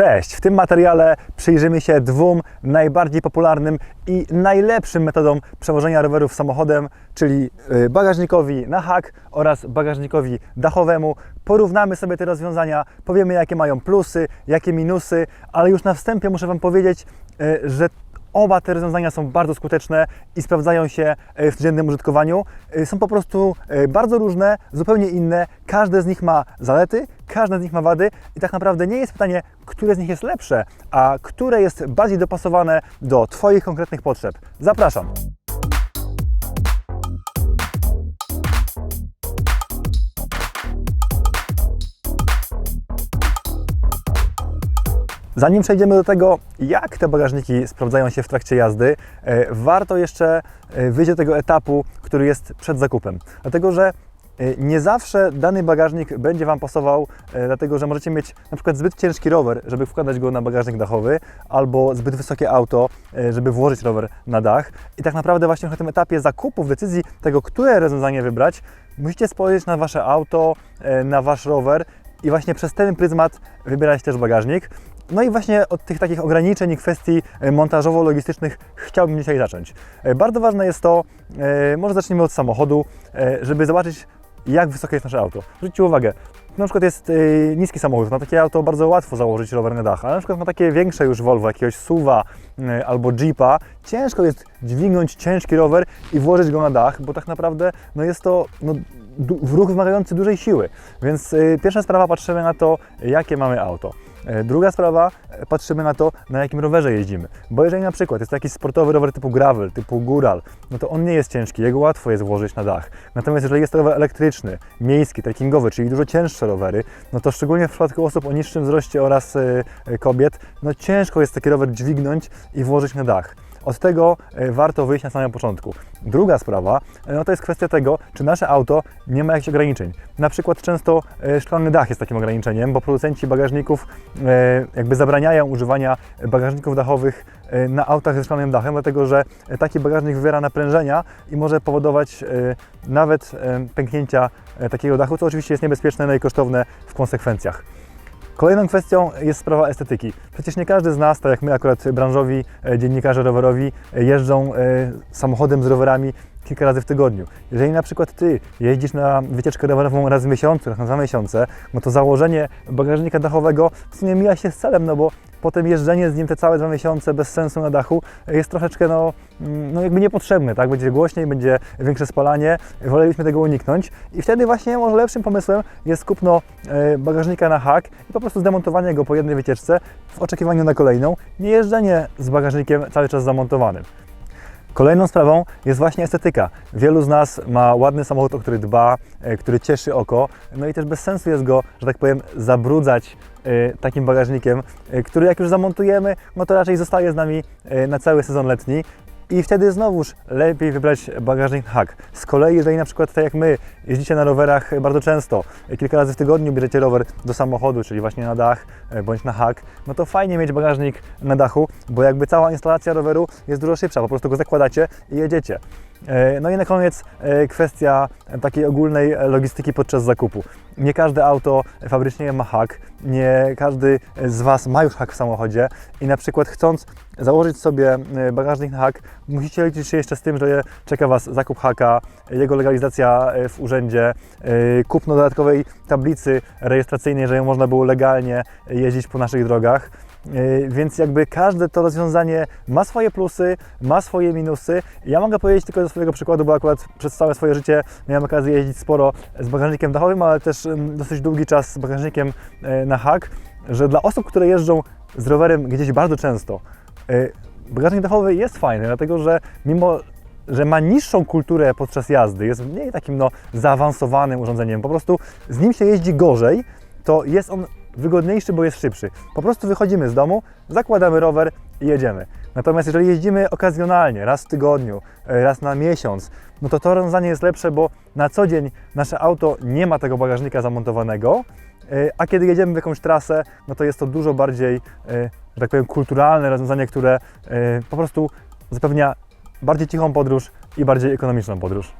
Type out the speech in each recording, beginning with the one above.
Cześć! W tym materiale przyjrzymy się dwóm najbardziej popularnym i najlepszym metodom przewożenia rowerów samochodem, czyli y, bagażnikowi na hak oraz bagażnikowi dachowemu. Porównamy sobie te rozwiązania, powiemy jakie mają plusy, jakie minusy, ale już na wstępie muszę Wam powiedzieć, y, że Oba te rozwiązania są bardzo skuteczne i sprawdzają się e, w codziennym użytkowaniu. E, Są po prostu e, bardzo różne, zupełnie inne. Każde z nich ma zalety, każde z nich ma wady i tak naprawdę nie jest pytanie, które z nich jest lepsze, a które jest bardziej dopasowane do Twoich konkretnych potrzeb. Zapraszam. Zanim przejdziemy do tego, jak te bagażniki sprawdzają się w trakcie jazdy, e, warto jeszcze e, wyjść do tego etapu, który jest przed zakupem. Dlatego, że e, nie zawsze dany bagażnik będzie Wam pasował, dlatego że możecie mieć na przykład zbyt ciężki rower, żeby wkładać go na bagażnik dachowy, albo zbyt wysokie auto, żeby włożyć rower na dach. I tak naprawdę właśnie na tym etapie zakupu, w decyzji tego, które rozwiązanie wybrać, musicie spojrzeć na Wasze auto, na Wasz rower i właśnie przez ten pryzmat wybierać też bagażnik. No i właśnie od tych takich ograniczeń i kwestii e, montażowo-logistycznych chciałbym dzisiaj zacząć. E, Bardzo ważne jest to, e, może zaczniemy od samochodu, żeby zobaczyć jak wysokie jest nasze auto. Zwróćcie uwagę, na przykład jest niski samochód, na takie auto bardzo łatwo założyć rower na dach, ale na przykład na takie większe już Volvo, jakiegoś SUVa albo Jeepa, ciężko jest dźwignąć ciężki rower i włożyć go na dach, bo tak naprawdę no jest to no, ruch wymagający dużej siły. Więc pierwsza sprawa patrzymy na to, jakie mamy auto. E, Druga sprawa, e, patrzymy na to, na jakim rowerze jeździmy. Bo jeżeli na przykład jest to jakiś sportowy rower typu gravel, typu góral, no to on nie jest ciężki, jego łatwo jest włożyć na dach. Natomiast jeżeli jest to rower elektryczny, miejski, trekkingowy, czyli dużo cięższe rowery, no to szczególnie w przypadku osób o niższym wzroście oraz e, kobiet, no ciężko jest taki rower dźwignąć i włożyć na dach. Od tego e, warto wyjść na samym początku. Druga sprawa, e, no to jest kwestia tego, czy nasze auto nie ma jakichś ograniczeń. Na przykład często e, szklany dach jest takim ograniczeniem, bo producenci bagażników jakby zabraniają używania bagażników dachowych na autach ze szklanym dachem, dlatego że taki bagażnik wywiera naprężenia i może powodować nawet pęknięcia takiego dachu, co oczywiście jest niebezpieczne no i kosztowne w konsekwencjach. Kolejną kwestią jest sprawa estetyki. Przecież nie każdy z nas, tak jak my akurat branżowi e, dziennikarze rowerowi, e, jeżdżą e, samochodem z rowerami kilka razy w tygodniu. Jeżeli na przykład Ty jeździsz na wycieczkę rowerową raz w miesiącu, raz na dwa miesiące, no to założenie bagażnika dachowego w sumie mija się z celem, no bo potem jeżdżenie z nim te całe dwa miesiące bez sensu na dachu jest troszeczkę no, mm, no jakby niepotrzebne, tak? Będzie głośniej, będzie większe spalanie, woleliśmy tego uniknąć i wtedy właśnie może lepszym pomysłem jest kupno e, bagażnika na hak i po prostu zdemontowanie go po jednej wycieczce w oczekiwaniu na kolejną, nie jeżdżenie z bagażnikiem cały czas zamontowanym. Kolejną sprawą jest właśnie estetyka. Wielu z nas ma ładny samochód, o który dba, e, który cieszy oko, no i też bez sensu jest go, że tak powiem, zabrudzać e, takim bagażnikiem, e, który jak już zamontujemy, no to raczej zostaje z nami na cały sezon letni. I wtedy znowuż lepiej wybrać bagażnik hak. Z kolei, jeżeli na przykład tak jak my jeździcie na rowerach bardzo często, kilka razy w tygodniu bierzecie rower do samochodu, czyli właśnie na dach e, bądź na hak, no to fajnie mieć bagażnik na dachu, bo jakby cała instalacja roweru jest dużo szybsza, po prostu go zakładacie i jedziecie. E, No i na koniec e, kwestia takiej ogólnej logistyki podczas zakupu. Nie każde auto fabrycznie ma hak, nie każdy z Was ma już hak w samochodzie i na przykład chcąc założyć sobie e, bagażnik na hak, musicie liczyć się jeszcze z tym, że czeka Was zakup haka, jego legalizacja w urzędzie, kupno dodatkowej tablicy rejestracyjnej, żeby można było legalnie jeździć po naszych drogach. Yy, Więc jakby każde to rozwiązanie ma swoje plusy, ma swoje minusy. Ja mogę powiedzieć tylko ze swojego przykładu, bo akurat przez całe swoje życie miałem okazję jeździć sporo z bagażnikiem dachowym, ale też dosyć długi czas z bagażnikiem e, na hak, że dla osób, które jeżdżą z rowerem gdzieś bardzo często, e, bagażnik dachowy jest fajny, dlatego że mimo że ma niższą kulturę podczas jazdy, jest mniej takim no, zaawansowanym urządzeniem, po prostu z nim się jeździ gorzej, to jest on wygodniejszy, bo jest szybszy. Po prostu wychodzimy z domu, zakładamy rower i jedziemy. Natomiast jeżeli jeździmy okazjonalnie, raz w tygodniu, e, raz na miesiąc, no to to rozwiązanie jest lepsze, bo na co dzień nasze auto nie ma tego bagażnika zamontowanego, e, a kiedy jedziemy w jakąś trasę, no to jest to dużo bardziej, e, że tak powiem, kulturalne rozwiązanie, które po prostu zapewnia bardziej cichą podróż i bardziej ekonomiczną podróż.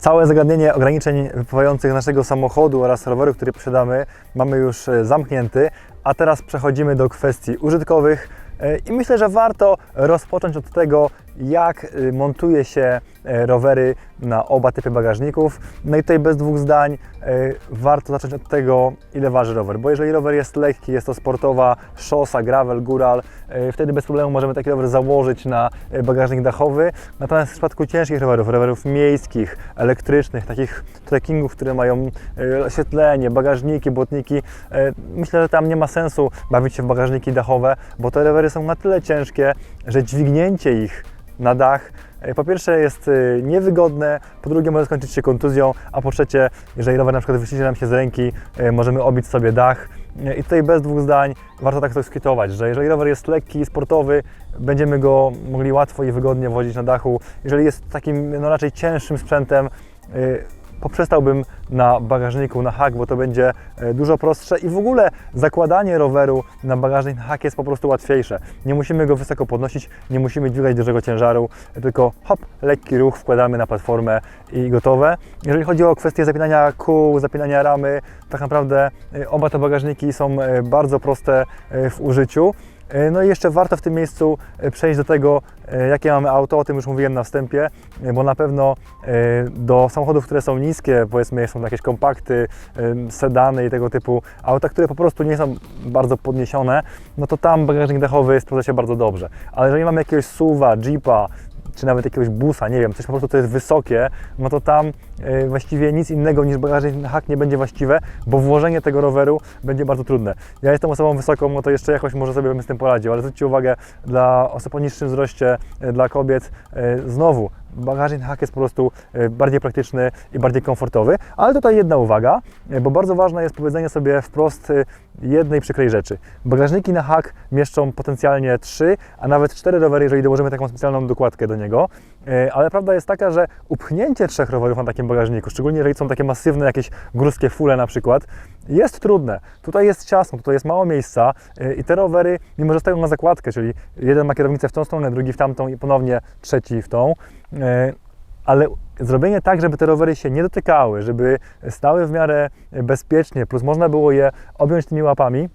Całe zagadnienie ograniczeń wypływających naszego samochodu oraz roweru, który posiadamy, mamy już e, zamknięty, A teraz przechodzimy do kwestii użytkowych e, i myślę, że warto rozpocząć od tego, jak y, montuje się e, rowery na oba typy bagażników. No i tutaj bez dwóch zdań e, warto zacząć od tego, ile waży rower, bo jeżeli rower jest lekki, jest to sportowa szosa, gravel, góral, e, wtedy bez problemu możemy taki rower założyć na bagażnik dachowy. Natomiast w przypadku ciężkich rowerów, rowerów miejskich, elektrycznych, takich trekkingów, które mają oświetlenie, bagażniki, błotniki, myślę, że tam nie ma sensu bawić się w bagażniki dachowe, bo te rowery są na tyle ciężkie, że dźwignięcie ich na dach e, po pierwsze jest e, niewygodne, po drugie może skończyć się kontuzją, a po trzecie, jeżeli rower na przykład wyślizgnie nam się z ręki, e, możemy obić sobie dach. I tutaj bez dwóch zdań warto tak to skwitować, że jeżeli rower jest lekki, sportowy, będziemy go mogli łatwo i wygodnie wozić na dachu. Jeżeli jest takim no, raczej cięższym sprzętem, poprzestałbym na bagażniku na hak, bo to będzie e, dużo prostsze i w ogóle zakładanie roweru na bagażnik na hak jest po prostu łatwiejsze. Nie musimy go wysoko podnosić, nie musimy dźwigać dużego ciężaru, tylko hop, lekki ruch wkładamy na platformę i gotowe. Jeżeli chodzi o kwestię zapinania kół, zapinania ramy, tak naprawdę e, oba te bagażniki są e, bardzo proste w użyciu. E, No i jeszcze warto w tym miejscu e, przejść do tego, e, jakie mamy auto, o tym już mówiłem na wstępie, bo na pewno do samochodów, które są niskie, powiedzmy są jakieś kompakty, sedany i tego typu auta, które po prostu nie są bardzo podniesione, no to tam bagażnik dachowy sprawdza się bardzo dobrze. Ale jeżeli mamy jakiegoś SUVa, Jeepa, czy nawet jakiegoś busa, nie wiem, coś po prostu to jest wysokie, no to tam e, właściwie nic innego niż bagażnik na hak nie będzie właściwe, bo włożenie tego roweru będzie bardzo trudne. Ja jestem osobą wysoką, no to jeszcze jakoś może sobie bym z tym poradził, ale zwróćcie uwagę, dla osób o niższym wzroście, e, dla kobiet, e, znowu bagażnik na hak jest po prostu e, bardziej praktyczny i bardziej komfortowy, ale tutaj jedna uwaga, e, bo bardzo ważne jest powiedzenie sobie wprost e, jednej przykrej rzeczy. Bagażniki na hak mieszczą potencjalnie 3, a nawet 4 rowery, jeżeli dołożymy taką specjalną dokładkę do niego, ale prawda jest taka, że upchnięcie trzech rowerów na takim bagażniku, szczególnie jeżeli są takie masywne jakieś górskie fule na przykład, jest trudne. Tutaj jest ciasno, tutaj jest mało miejsca e, i te rowery, mimo że stoją na zakładkę, czyli jeden ma kierownicę w tą stronę, drugi w tamtą i ponownie trzeci w tą, e, ale zrobienie tak, żeby te rowery się nie dotykały, żeby stały w miarę bezpiecznie, plus można było je objąć tymi łapami,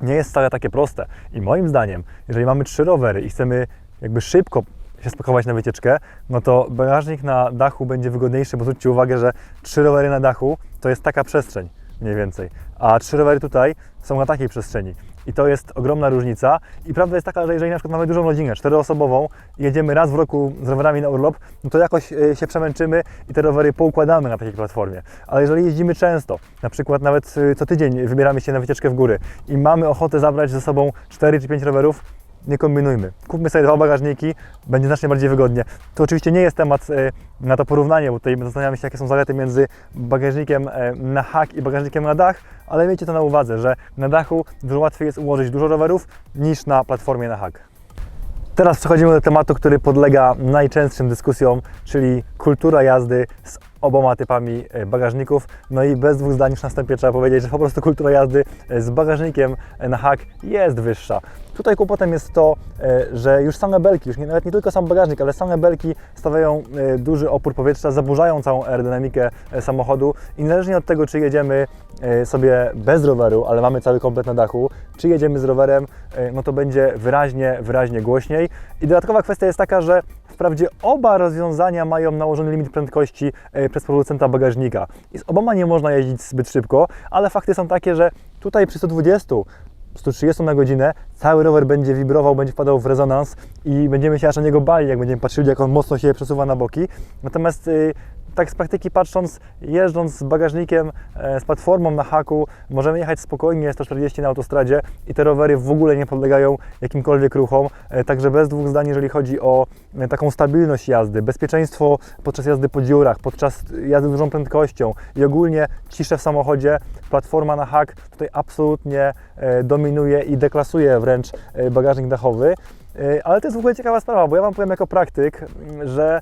nie jest wcale takie proste. I moim zdaniem, jeżeli mamy trzy rowery i chcemy jakby szybko się spakować na wycieczkę, no to bagażnik na dachu będzie wygodniejszy, bo zwróćcie uwagę, że trzy rowery na dachu to jest taka przestrzeń mniej więcej, a trzy rowery tutaj są na takiej przestrzeni. I to jest ogromna różnica. I prawda jest taka, że jeżeli na przykład mamy dużą rodzinę, czteroosobową jedziemy raz w roku z rowerami na urlop, no to jakoś e, się przemęczymy i te rowery poukładamy na takiej platformie. Ale jeżeli jeździmy często, na przykład nawet e, co tydzień wybieramy się na wycieczkę w góry i mamy ochotę zabrać ze sobą 4 czy 5 rowerów, nie kombinujmy. Kupmy sobie dwa bagażniki, będzie znacznie bardziej wygodnie. To oczywiście nie jest temat e, na to porównanie, bo tutaj zastanawiamy się, jakie są zalety między bagażnikiem e, na hak i bagażnikiem na dach, ale miejcie to na uwadze, że na dachu dużo łatwiej jest ułożyć dużo rowerów niż na platformie na hak. Teraz przechodzimy do tematu, który podlega najczęstszym dyskusjom, czyli kultura jazdy z oboma typami e, bagażników. No i bez dwóch zdań już na wstępie trzeba powiedzieć, że po prostu kultura jazdy e, z bagażnikiem e, na hak jest wyższa. Tutaj kłopotem jest to, że już same belki, już nie, nawet nie tylko sam bagażnik, ale same belki stawiają duży opór powietrza, zaburzają całą aerodynamikę samochodu i niezależnie od tego, czy jedziemy sobie bez roweru, ale mamy cały komplet na dachu, czy jedziemy z rowerem, no to będzie wyraźnie, wyraźnie głośniej. I dodatkowa kwestia jest taka, że wprawdzie oba rozwiązania mają nałożony limit prędkości e, przez producenta bagażnika i z oboma nie można jeździć zbyt szybko, ale fakty są takie, że tutaj przy 120 130 na godzinę, cały rower będzie wibrował, będzie wpadał w rezonans i będziemy się aż na niego bali, jak będziemy patrzyli, jak on mocno się przesuwa na boki. Natomiast y, tak z praktyki patrząc, jeżdżąc z bagażnikiem, e, z platformą na haku, możemy jechać spokojnie 140 na autostradzie i te rowery w ogóle nie podlegają jakimkolwiek ruchom. E, Także bez dwóch zdań, jeżeli chodzi o e, taką stabilność jazdy, bezpieczeństwo podczas jazdy po dziurach, podczas jazdy dużą prędkością i ogólnie ciszę w samochodzie, platforma na hak tutaj absolutnie dominuje i deklasuje wręcz bagażnik dachowy. Ale to jest w ogóle ciekawa sprawa, bo ja Wam powiem jako praktyk, że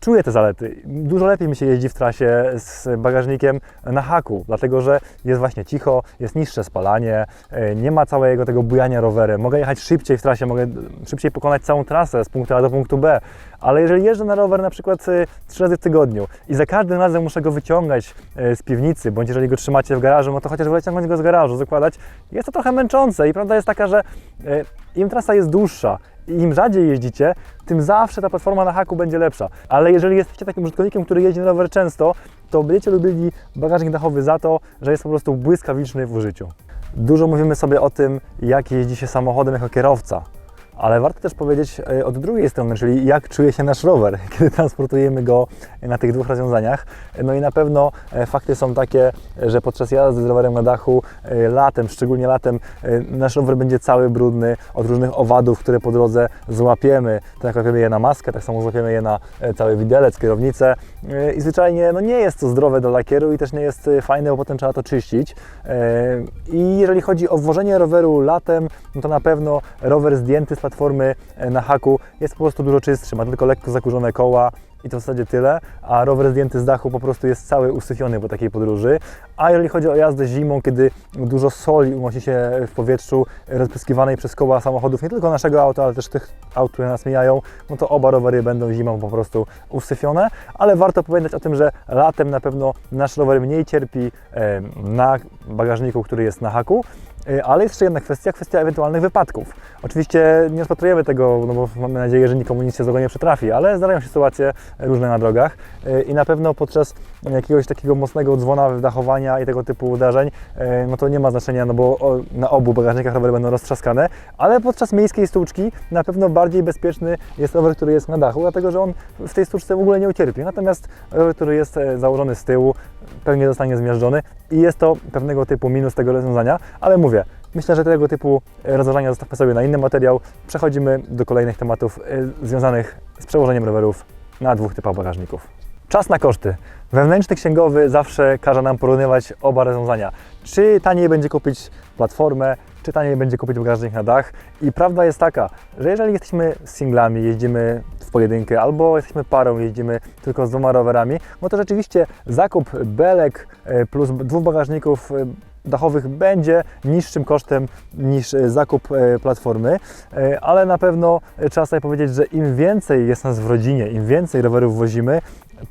czuję te zalety. Dużo lepiej mi się jeździ w trasie z bagażnikiem na haku, dlatego że jest właśnie cicho, jest niższe spalanie, e, nie ma całego tego bujania rowerem. Mogę jechać szybciej w trasie, mogę szybciej pokonać całą trasę z punktu A do punktu B. Ale jeżeli jeżdżę na rower na przykład e, trzy razy w tygodniu i za każdym razem muszę go wyciągać e, z piwnicy, bądź jeżeli go trzymacie w garażu, no to chociaż wyciągnąć go z garażu, zakładać, jest to trochę męczące i prawda jest taka, że im trasa jest dłuższa, im rzadziej jeździcie, tym zawsze ta platforma na haku będzie lepsza. Ale jeżeli jesteście takim użytkownikiem, który jeździ na rower często, to będziecie lubili bagażnik dachowy za to, że jest po prostu błyskawiczny w użyciu. Dużo mówimy sobie o tym, jak jeździ się samochodem jako kierowca. Ale warto też powiedzieć e, od drugiej strony, czyli jak czuje się nasz rower, kiedy transportujemy go na tych dwóch rozwiązaniach. No i na pewno e, fakty są takie, że podczas jazdy z rowerem na dachu e, latem, szczególnie latem, nasz rower będzie cały brudny od różnych owadów, które po drodze złapiemy. Tak łapiemy je na maskę, tak samo złapiemy je na cały widelec, kierownicę. I zwyczajnie no nie jest to zdrowe do lakieru i też nie jest fajne, bo potem trzeba to czyścić. I jeżeli chodzi o włożenie roweru latem, no to na pewno rower zdjęty z platformy e, na haku jest po prostu dużo czystszy, ma tylko lekko zakurzone koła i to w zasadzie tyle, a rower zdjęty z dachu po prostu jest cały usyfiony po takiej podróży. A jeżeli chodzi o jazdę zimą, kiedy dużo soli unosi się w powietrzu rozpryskiwanej przez koła samochodów, nie tylko naszego auta, ale też tych aut, które nas mijają, no to oba rowery będą zimą po prostu usyfione, ale warto pamiętać o tym, że latem na pewno nasz rower mniej cierpi na bagażniku, który jest na haku, E, ale jest jeszcze jedna kwestia, kwestia ewentualnych wypadków. Oczywiście nie rozpatrujemy tego, no bo mamy nadzieję, że nikomu nic się złego nie przytrafi, ale zdarzają się sytuacje różne na drogach e, i na pewno podczas jakiegoś takiego mocnego dzwona wydachowania i tego typu uderzeń, e, no to nie ma znaczenia, no bo na obu bagażnikach rowery będą roztrzaskane, ale podczas miejskiej stłuczki na pewno bardziej bezpieczny jest rower, który jest na dachu, dlatego że on w tej stłuczce w ogóle nie ucierpi. Natomiast rower, który jest założony z tyłu, pewnie zostanie zmiażdżony i jest to pewnego typu minus tego rozwiązania, ale mówię, myślę, że tego typu rozwiązania zostawmy sobie na inny materiał. Przechodzimy do kolejnych tematów y, związanych z przełożeniem rowerów na dwóch typach bagażników. Czas na koszty. Wewnętrzny księgowy zawsze każe nam porównywać oba rozwiązania. Czy taniej będzie kupić platformę, czy taniej będzie kupić bagażnik na dach. I prawda jest taka, że jeżeli jesteśmy singlami, jeździmy w pojedynkę, albo jesteśmy parą, jeździmy tylko z dwoma rowerami, no to rzeczywiście zakup belek e, plus dwóch bagażników e, dachowych będzie niższym kosztem niż e, zakup platformy, ale na pewno trzeba sobie powiedzieć, że im więcej jest nas w rodzinie, im więcej rowerów wozimy,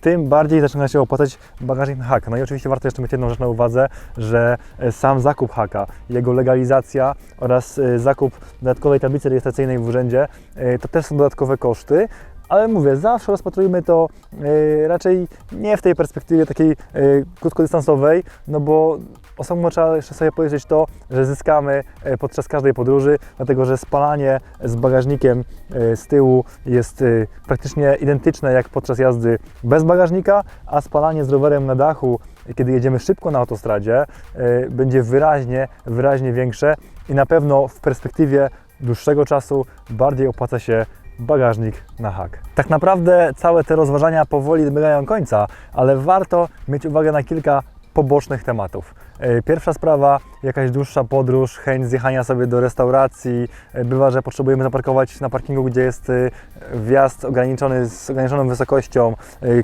tym bardziej zaczyna się opłacać bagażnik na hak. No i oczywiście warto jeszcze mieć jedną rzecz na uwadze, że e, sam zakup haka, jego legalizacja oraz e, zakup dodatkowej tablicy rejestracyjnej w urzędzie e, to też są dodatkowe koszty, ale mówię, zawsze rozpatrujmy to y, raczej nie w tej perspektywie takiej y, krótkodystansowej, no bo osobno trzeba jeszcze sobie powiedzieć to, że zyskamy y, podczas każdej podróży, dlatego że spalanie z bagażnikiem z tyłu jest praktycznie identyczne jak podczas jazdy bez bagażnika, a spalanie z rowerem na dachu kiedy jedziemy szybko na autostradzie, będzie wyraźnie, wyraźnie większe i na pewno w perspektywie dłuższego czasu bardziej opłaca się bagażnik na hak. Tak naprawdę całe te rozważania powoli dobiegają końca, ale warto mieć uwagę na kilka pobocznych tematów. E, pierwsza sprawa, jakaś dłuższa podróż, chęć zjechania sobie do restauracji. E, bywa, że potrzebujemy zaparkować na parkingu, gdzie jest e, wjazd ograniczony z ograniczoną wysokością.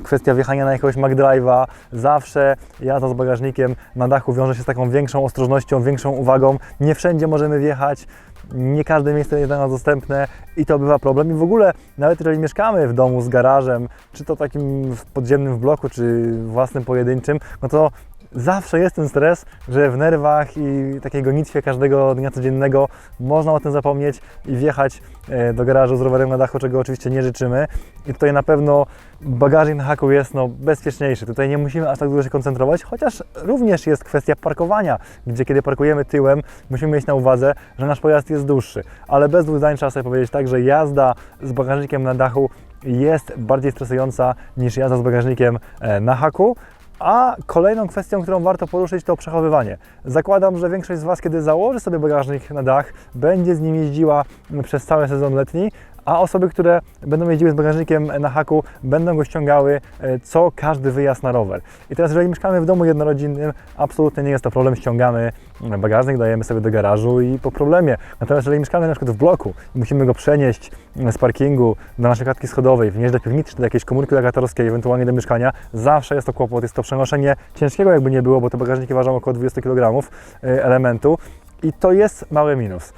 Kwestia wjechania na jakiegoś McDrive'a. Zawsze jazda z bagażnikiem na dachu wiąże się z taką większą ostrożnością, większą uwagą. Nie wszędzie możemy wjechać nie każde miejsce jest dla nas dostępne i to bywa problem. I w ogóle, nawet jeżeli mieszkamy w domu z garażem, czy to takim podziemnym w bloku, czy własnym pojedynczym, no to zawsze jest ten stres, że w nerwach i takiej gonitwie każdego dnia codziennego można o tym zapomnieć i wjechać e, do garażu z rowerem na dachu, czego oczywiście nie życzymy. I tutaj na pewno bagażnik na haku jest no, bezpieczniejszy. Tutaj nie musimy aż tak dużo się koncentrować, chociaż również jest kwestia parkowania, gdzie kiedy parkujemy tyłem, musimy mieć na uwadze, że nasz pojazd jest dłuższy. Ale bez dwóch zdań trzeba sobie powiedzieć tak, że jazda z bagażnikiem na dachu jest bardziej stresująca niż jazda z bagażnikiem e, na haku, a kolejną kwestią, którą warto poruszyć, to przechowywanie. Zakładam, że większość z Was, kiedy założy sobie bagażnik na dach, będzie z nim jeździła przez cały sezon letni, a osoby, które będą jeździły z bagażnikiem na haku, będą go ściągały e, co każdy wyjazd na rower. I teraz, jeżeli mieszkamy w domu jednorodzinnym, absolutnie nie jest to problem, ściągamy bagażnik, dajemy sobie do garażu i po problemie. Natomiast jeżeli mieszkamy na przykład w bloku i musimy go przenieść z parkingu do naszej klatki schodowej, wnieść do piwnicy czy do jakiejś komórki legatorskiej, ewentualnie do mieszkania, zawsze jest to kłopot, jest to przenoszenie ciężkiego jakby nie było, bo te bagażniki ważą około 20 kg e, elementu i to jest mały minus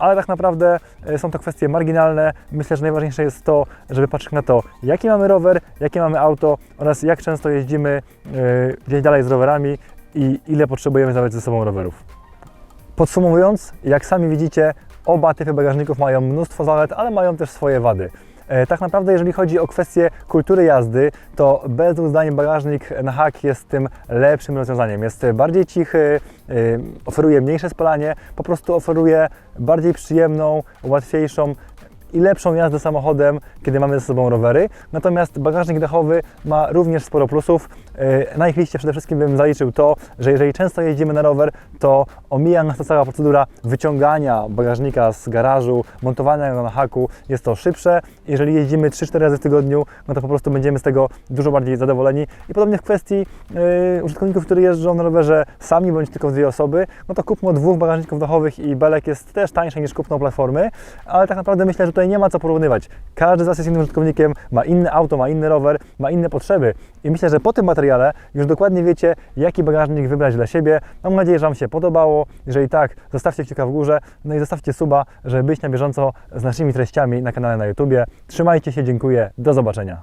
ale tak naprawdę e, są to kwestie marginalne. Myślę, że najważniejsze jest to, żeby patrzeć na to, jaki mamy rower, jakie mamy auto oraz jak często jeździmy e, gdzieś dalej z rowerami i ile potrzebujemy zabrać ze sobą rowerów. Podsumowując, jak sami widzicie, oba typy bagażników mają mnóstwo zalet, ale mają też swoje wady. E, Tak naprawdę, jeżeli chodzi o kwestię kultury jazdy, to bez dwóch zdań bagażnik na hak jest tym lepszym rozwiązaniem. Jest bardziej cichy, y, oferuje mniejsze spalanie, po prostu oferuje bardziej przyjemną, łatwiejszą i lepszą jazdę samochodem, kiedy mamy ze sobą rowery. Natomiast bagażnik dachowy ma również sporo plusów. E, Na ich liście przede wszystkim bym zaliczył to, że jeżeli często jeździmy na rower, to omija nas ta cała procedura wyciągania bagażnika z garażu, montowania go na haku. Jest to szybsze. Jeżeli jeździmy 3-4 razy w tygodniu, no to po prostu będziemy z tego dużo bardziej zadowoleni. I podobnie w kwestii e, użytkowników, którzy jeżdżą na rowerze sami bądź tylko dwie osoby, no to kupno dwóch bagażników dachowych i belek jest też tańsze niż kupno platformy, ale tak naprawdę myślę, że tutaj nie ma co porównywać. Każdy z Was jest innym użytkownikiem, ma inne auto, ma inny rower, ma inne potrzeby i myślę, że po tym materiale już dokładnie wiecie, jaki bagażnik wybrać dla siebie. Mam nadzieję, że Wam się podobało. Jeżeli tak, zostawcie kciuka w górze, no i zostawcie suba, żeby być na bieżąco z naszymi treściami na kanale na YouTubie. Trzymajcie się, dziękuję, do zobaczenia.